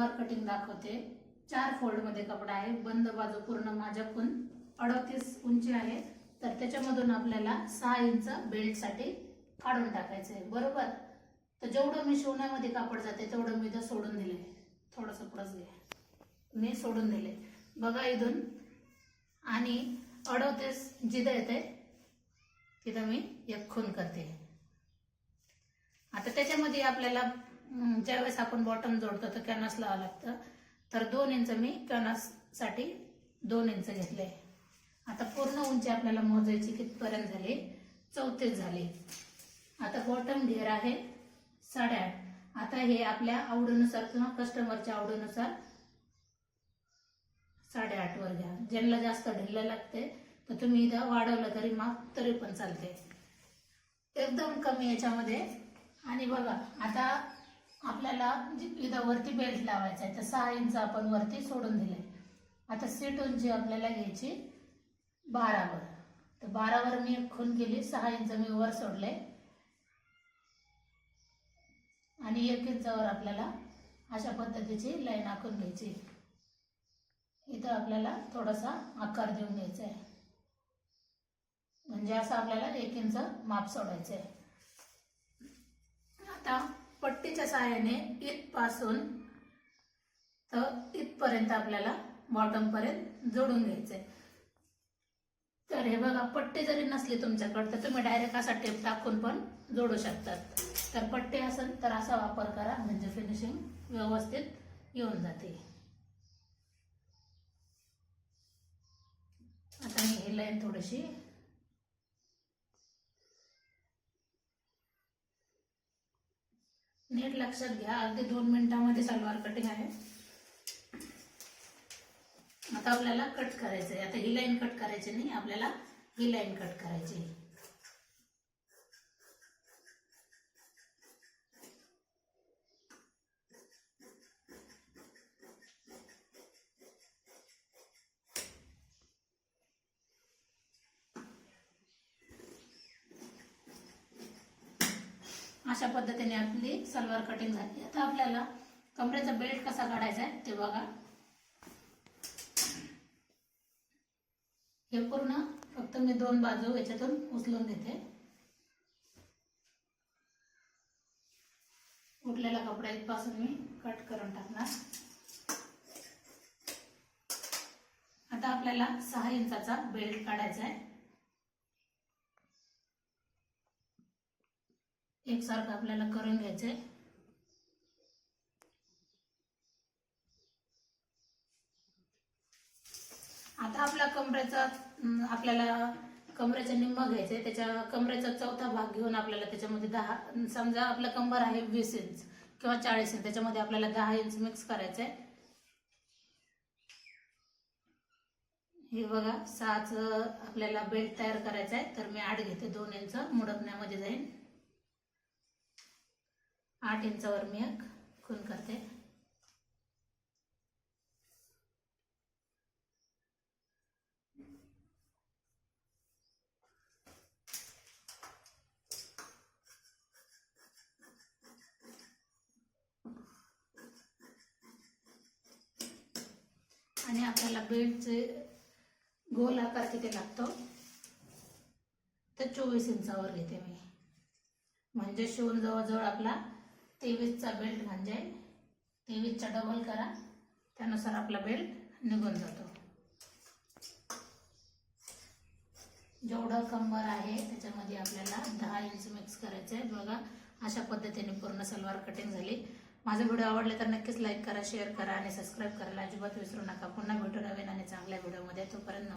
Salwar cutting दाखवते. चार फोल्डमध्ये कपडा आहे. बंद बाजू पूर्ण माझ्याकून अडतीस उंची आहे. तर त्याच्यामधून आपल्याला सहा इंच बेल्टसाठी काढून टाकायचं आहे. बरोबर? तर जेवढं मी शिवण्यामध्ये कापड जाते तेवढं मी इथं सोडून दिले थोडंसं पुढंच घे मी सोडून दिले बघा इथून. आणि अडवतेस जिथं येते तिथं मी एक खून करते. आता त्याच्यामध्ये आपल्याला ज्यावेळेस आपण बॉटम जोडतो तर कॅनस लावावं लागतं. तर दोन इंच मी कॅनससाठी दोन इंच घेतले आता पूर्ण उंची आपल्याला मोजायची कितपर्यंत झाली? चौतीस झाली. आता बॉटम घेर आहे साडेआठ. आता हे आपल्या आवडीनुसार किंवा कस्टमरच्या आवडीनुसार साडेआठ वर घ्या. ज्यांना जास्त ढिल्लं लागते तर तुम्ही इथं वाढवलं तरी माप तरी पण चालते. एकदम कमी याच्यामध्ये. आणि बघा आता आपल्याला म्हणजे इथं वरती बेल्ट लावायचा आहे. तर सहा इंच आपण वरती सोडून दिले आता सीट उंची आपल्याला घ्यायची बारावर. तर बारावर मी एक खून केली सहा इंच मी वर सोडले आणि एक इंचावर आपल्याला अशा पद्धतीची लाईन आखून घ्यायची इथं आपल्याला थोडासा आकार देऊन घ्यायचा आहे. म्हणजे असं आपल्याला एक इंच माप सोडायचं आहे. आता पट्टीच्या सहाय्याने इथपासून तर इथपर्यंत आपल्याला बॉटमपर्यंत जोडून घ्यायचंय. तर हे बघा पट्टी जरी नसले तुमच्याकडे तर तुम्ही डायरेक्ट असा टेप टाकून पण जोडू शकतात. तर पट्टी असेल तर असा वापर करा म्हणजे फिनिशिंग व्यवस्थित येऊन जाते. आता मी ही लाईन थोडीशी नीट लक्षात घ्या. अगदी दोन मिनिटामध्ये सलवार कटिंग आहे. आता आपल्याला कट करायचं आहे आता ही लाईन कट करायची नाही आपल्याला ही लाईन कट करायची अशा पद्धतीने आपली सलवार कटिंग झाली. आता आपल्याला कमरेचा बेल्ट कसा काढायचा आहे ते बघा. हे पूर्ण फक्त मी दोन बाजू याच्यातून उचलून देते उठलेला कपडा इथपासून मी कट करून टाकणार. आता आपल्याला सहा इंचाचा बेल्ट काढायचा आहे. एकसारखं आपल्याला करून घ्यायचं आहे आता आपला कमरेचा आपल्याला कमरेचा निम्म आहे त्याच्या कमरेचा चौथा भाग घेऊन आपल्याला त्याच्यामध्ये दहा समजा आपला कंबर आहे वीस इंच किंवा चाळीस इंच त्याच्यामध्ये आपल्याला दहा इंच मिक्स करायचंय. हे बघा सहाच आपल्याला बेल्ट तयार करायचा आहे तर मी आठ घेते दोन इंच मुडपण्यामध्ये जाईन. आठ इंचावर मी एक खून करते. आणि आपल्याला बेडचे गोल आकार किती लागतो? तर चोवीस इंचावर घेते मी. म्हणजे शिवून जवळजवळ आपला तेवीसचा बेल्ट म्हणजे तेवीसचा डबल करा. त्यानुसार आपला बेल्ट निघून जातो. जेवढं कंबर आहे त्याच्यामध्ये आपल्याला दहा इंच मिक्स करायचं आहे. बघा अशा पद्धतीने पूर्ण सलवार कटिंग झाली. माझा व्हिडिओ आवडला तर नक्कीच लाईक करा शेअर करा आणि सबस्क्राईब करायला अजिबात विसरू नका. पुन्हा भेटू नवीन आणि चांगल्या व्हिडिओमध्ये तोपर्यंत